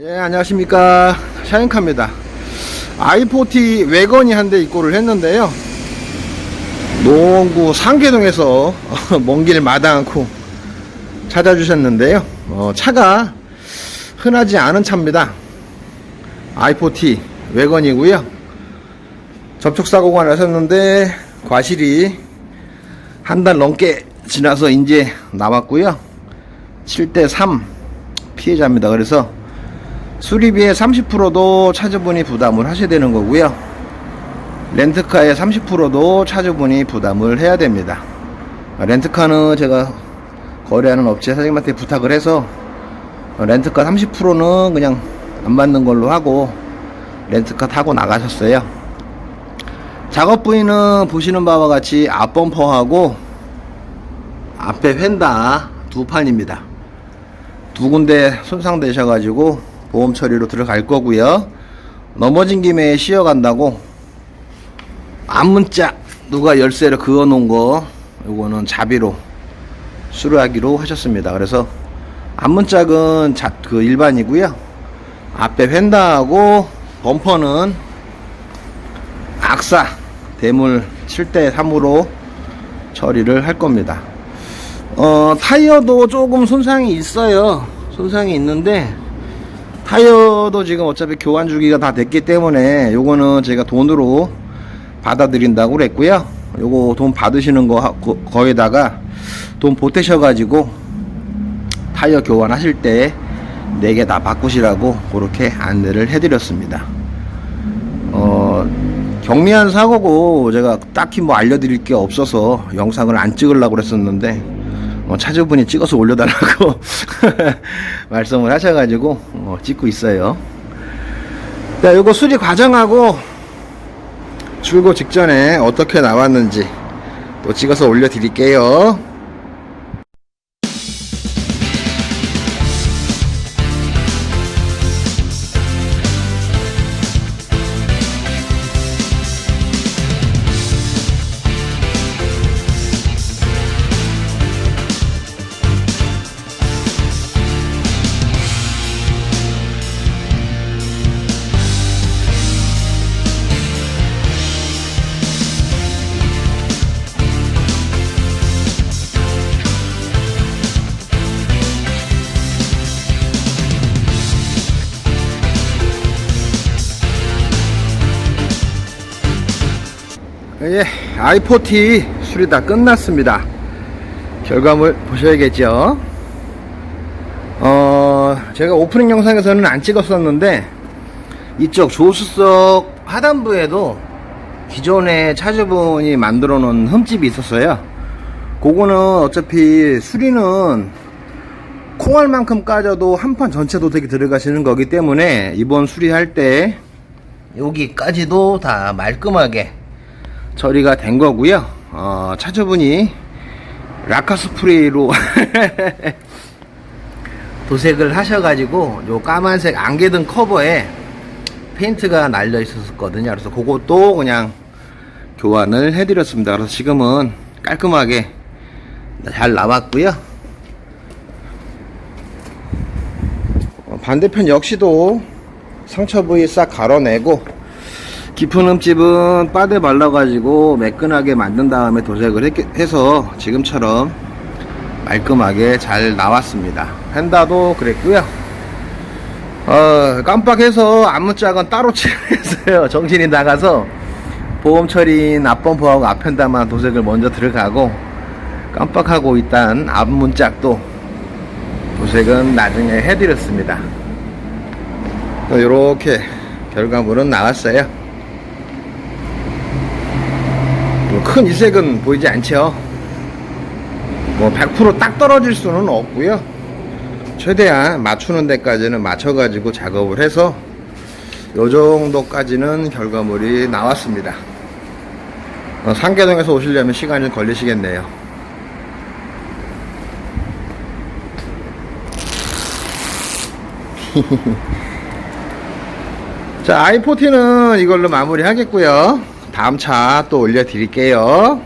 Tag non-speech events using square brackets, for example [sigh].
예, 안녕하십니까. 샤인카입니다. i40 외건이 한 대 입고를 했는데요. 노원구 상계동에서 [laughs] 먼길 않고 찾아주셨는데요. 어, 차가 흔하지 않은 차입니다. i40 외건이고요. 접촉사고가 나셨는데 과실이 한 달 넘게 지나서 이제 남았고요. 7대3 피해자입니다. 그래서 수리비의 30%도 차주분이 부담을 하셔야 되는 거고요. 렌트카의 30%도 차주분이 부담을 해야 됩니다. 렌트카는 제가 거래하는 업체 사장님한테 부탁을 해서 렌트카 30%는 그냥 안 받는 걸로 하고 렌트카 타고 나가셨어요. 작업 부위는 보시는 바와 같이 앞범퍼하고 앞에 휀다 두 판입니다. 두 군데 손상되셔가지고 보험 처리로 들어갈 거고요. 넘어진 김에 쉬어간다고 앞문자 누가 열쇠를 그어 놓은 거 요거는 자비로 수리하기로 하셨습니다. 그래서 앞문짝은 자, 그 일반이고요. 앞에 휀다하고 범퍼는 악사 대물 7대 3으로 처리를 할 겁니다. 어, 타이어도 조금 손상이 있어요. 손상이 있는데, 타이어도 지금 어차피 교환 주기가 다 됐기 때문에, 요거는 제가 돈으로 받아들인다고 그랬고요. 요거 돈 받으시는 거, 거에다가 돈 보태셔 가지고, 타이어 교환하실 때, 4개 다 바꾸시라고, 그렇게 안내를 해드렸습니다. 어, 경미한 사고고 제가 딱히 뭐 알려드릴 게 없어서 영상을 안 찍으려고 그랬었는데 어, 차주분이 찍어서 올려달라고 [laughs] 말씀을 하셔가지고 어, 찍고 있어요. 자, 요거 수리 과정하고 출고 직전에 어떻게 나왔는지 또 찍어서 올려드릴게요. 예, i40 수리 다 끝났습니다. 결과물 보셔야겠죠. 어, 제가 오프닝 영상에서는 안 찍었었는데, 이쪽 조수석 하단부에도 기존에 차주분이 만들어 놓은 흠집이 있었어요. 그거는 어차피 수리는 콩알만큼 까져도 한 판 전체 도색이 들어가시는 거기 때문에 이번 수리할 때 여기까지도 다 말끔하게 처리가 된 거고요. 어, 차주분이 라카 스프레이로 [laughs] 도색을 하셔가지고 요 까만색 안개등 커버에 페인트가 날려 있었거든요. 그래서 그것도 그냥 교환을 해드렸습니다. 그래서 지금은 깔끔하게 잘 나왔고요. 어, 반대편 역시도 상처 부위 싹 갈아내고 깊은 흠집은 빠데 발라가지고 매끈하게 만든 다음에 도색을 했- 해서 지금처럼 말끔하게 잘 나왔습니다. 펜다도 그랬고요. 어, 깜빡해서 앞문짝은 따로 [laughs] 칠했어요. 정신이 나가서 보험 처리인 앞범퍼하고 앞펜다만 도색을 먼저 들어가고 깜빡하고 일단 앞문짝도 도색은 나중에 해드렸습니다. 이렇게 결과물은 나왔어요. 뭐 큰 이색은 보이지 않죠. 뭐 100%딱 떨어질 수는 없고요. 최대한 맞추는 데까지는 맞춰 가지고 작업을 해서 요 정도까지는 결과물이 나왔습니다. 어, 상계동에서 오시려면 시간이 걸리시겠네요. [laughs] 자, i40는 이걸로 마무리 하겠고요. 다음 차 또 올려드릴게요.